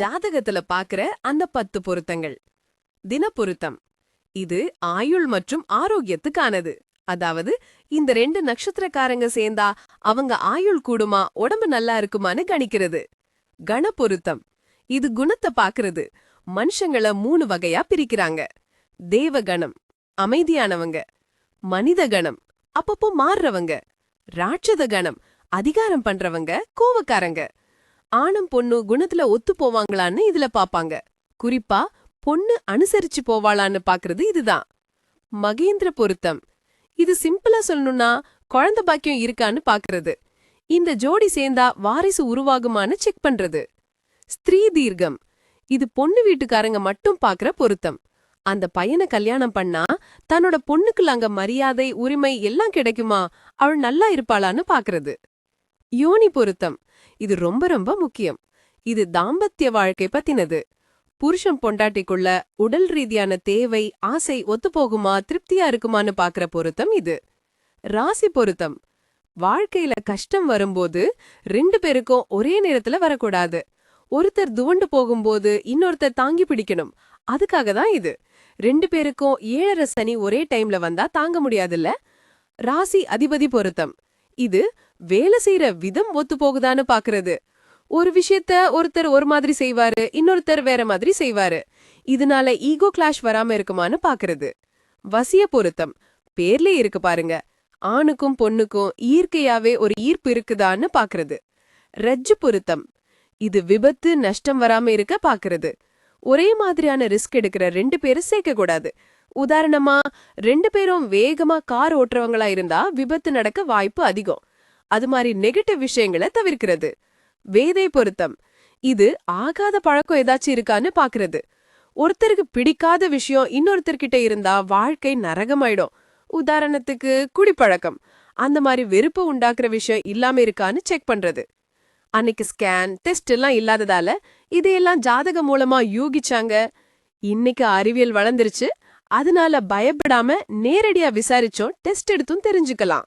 ஜாதகத்துல பாக்குற அந்த பத்து பொருத்தங்கள். தினப்பொருத்தம் இது ஆயுள் மற்றும் ஆரோக்கியத்துக்கானது. அதாவது இந்த ரெண்டு நட்சத்திரக்காரங்க சேர்ந்தா அவங்க ஆயுள் கூடுமா உடம்பு நல்லா இருக்குமான்னு கணிக்கிறது. கணப்பொருத்தம் இது குணத்தை பாக்குறது. மனுஷங்கள மூணு வகையா பிரிக்கிறாங்க. தேவகணம் அமைதியானவங்க. மனித கணம் அப்பப்போ மாறுறவங்க. ராட்சத கணம் அதிகாரம் பண்றவங்க கோவக்காரங்க. ஆணும் பொண்ணு குணத்துல ஒத்து போவாங்களான்னு இதுல பாப்பாங்க. குறிப்பா பொண்ணு அனுசரிச்சு போவாளான்னு பாக்குறது இதுதான். மகேந்திர பொருத்தம். இது சிம்பிளா சொல்லணும்னா குழந்தை பாக்கியம் இருக்கான்னு பாக்குறது. இந்த ஜோடி சேர்ந்தா வாரிசு உருவாகுமான்னு செக் பண்றது. ஸ்திரீ தீர்க்கம். இது பொண்ணு வீட்டுக்காரங்க மட்டும் பாக்குற பொருத்தம். அந்த பையனை கல்யாணம் பண்ணா தன்னோட பொண்ணுக்குள்ள அங்க மரியாதை உரிமை எல்லாம் கிடைக்குமா? அவள் நல்லா இருப்பாளான்னு பாக்குறது. யோனி பொருத்தம். இது ரொம்ப ரொம்ப முக்கியம். இது தாம்பத்திய வாழ்க்கை பத்தினது. புருஷன் பொண்டாட்டிக்குள்ள உடல் ரீதியான தேவை ஆசை ஒத்துப்போகுமா திருப்தியா இருக்குமான்னு பாக்குற பொருத்தம் இது. ராசி பொருத்தம். வாழ்க்கையில கஷ்டம் வரும்போது ரெண்டு பேருக்கும் ஒரே நேரத்துல வரக்கூடாது. ஒருத்தர் துவண்டு போகும்போது இன்னொருத்தர் தாங்கி பிடிக்கணும். அதுக்காக தான் இது. ரெண்டு பேருக்கும் ஏழரை சனி ஒரே டைம்ல வந்தா தாங்க முடியாதுல்ல? ராசி அதிபதி பொருத்தம். இது வேலை செய்யற விதம் ஒத்து போகுதான்னு பாக்குறது. ஒரு விஷயத்த ஒருத்தர் ஒரு மாதிரி செய்வாரு இன்னொருத்தர் வேற மாதிரி செய்வாரு. இதனால ஈகோ கிளாஷ் வராம இருக்குமான்னு பாக்குறது. வசிய பொருத்தம். பேர்லயே இருக்கு பாருங்க. ஆணுக்கும் பொண்ணுக்கும் இயற்கையாவே ஒரு ஈர்ப்பு இருக்குதான்னு பாக்குறது. ரஜ்ஜு பொருத்தம். இது விபத்து நஷ்டம் வராம இருக்க பாக்குறது. ஒரே மாதிரியான ரிஸ்க் எடுக்கிற ரெண்டு பேரும் சேர்க்க கூடாது உதாரணமா ரெண்டு பேரும் வேகமா கார் ஓட்டுறவங்களா இருந்தா விபத்து நடக்க வாய்ப்பு அதிகம். அது மாதிரி நெகட்டிவ் விஷயங்களை தவிர்க்கிறது. வேதை பொருத்தம். இது ஆகாத பழக்கம் ஏதாச்சும் இருக்கான்னு பாக்குறது. ஒருத்தருக்கு பிடிக்காத விஷயம் இன்னொருத்தர்கிட்ட இருந்தா வாழ்க்கை நரகமாயிடும். உதாரணத்துக்கு குடிப்பழக்கம். அந்த மாதிரி வெறுப்பு உண்டாக்குற விஷயம் இல்லாம இருக்கான்னு செக் பண்றது. அன்னைக்கு ஸ்கேன் டெஸ்ட் எல்லாம் இல்லாததால இதையெல்லாம் ஜாதகம் மூலமா யூகிச்சாங்க. இன்னைக்கு அறிவியல் வளர்ந்துருச்சு. அதனால பயப்படாம நேரடியா விசாரிச்சோம் டெஸ்ட் எடுத்தும் தெரிஞ்சுக்கலாம்.